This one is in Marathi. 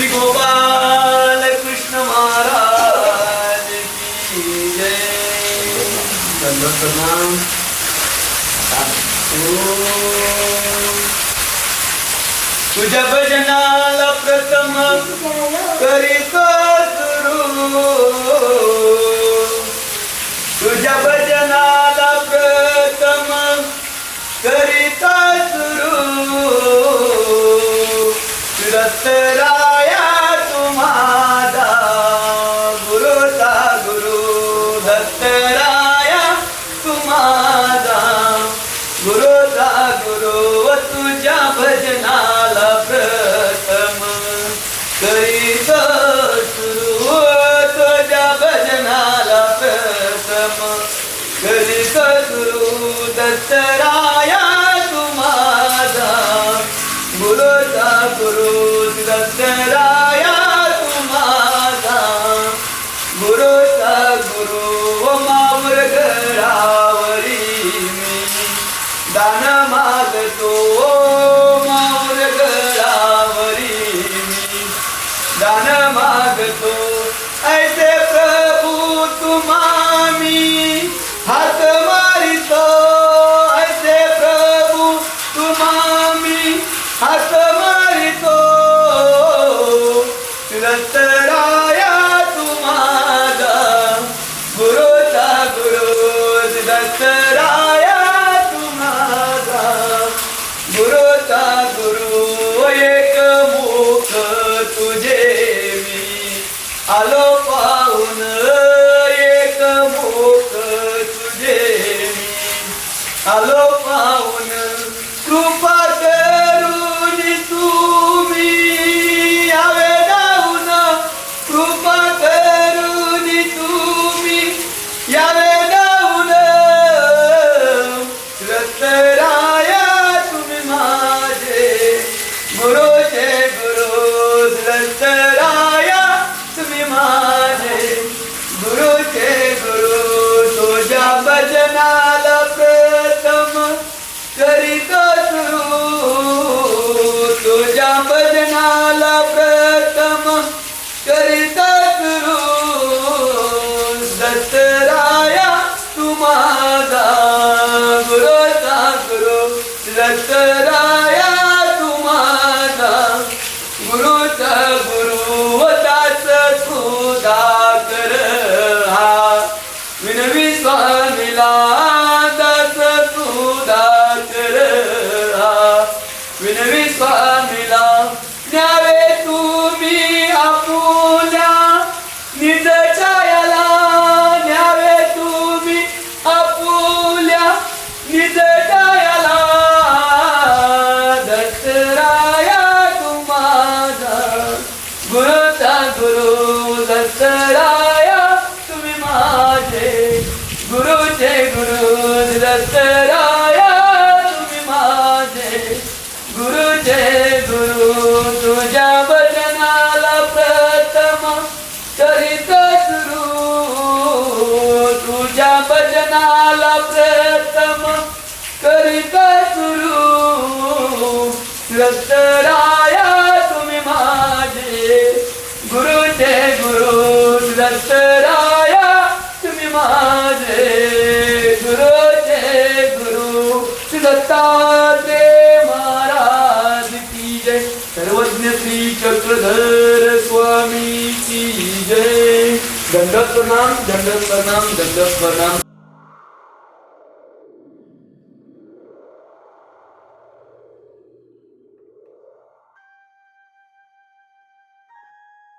श्री गोपाल कृष्ण महाराज की जय। प्रणाम तुझ्या भजनाला प्रथम करीत सुरू। तुझ्या भजनाला प्रथम करीत सुरू। रत्तरा गुरु व तुझ्या भजनाला प्रथम. करीत सुरू तुझ्या भजनाला प्रथम. करीत सुरू दत्तराया तुम्हाला गुरुचा गुरु दत्तराया Hello. गुरुचा दत्तराया तुम्ही माझे गुरुचे गुरु दत्तराया तुम्ही माझे गुरुचे गुरु तुझ्या वचनाला प्रथम करीत सुरू. तुझ्या वचनाला प्रथम करीत सुरू. दत्तराया तुम्ही माझे गुरुचे श्री चक्रधर स्वामी की जय। दंडवत प्रणाम दंडवत प्रणाम दंडवत प्रणाम।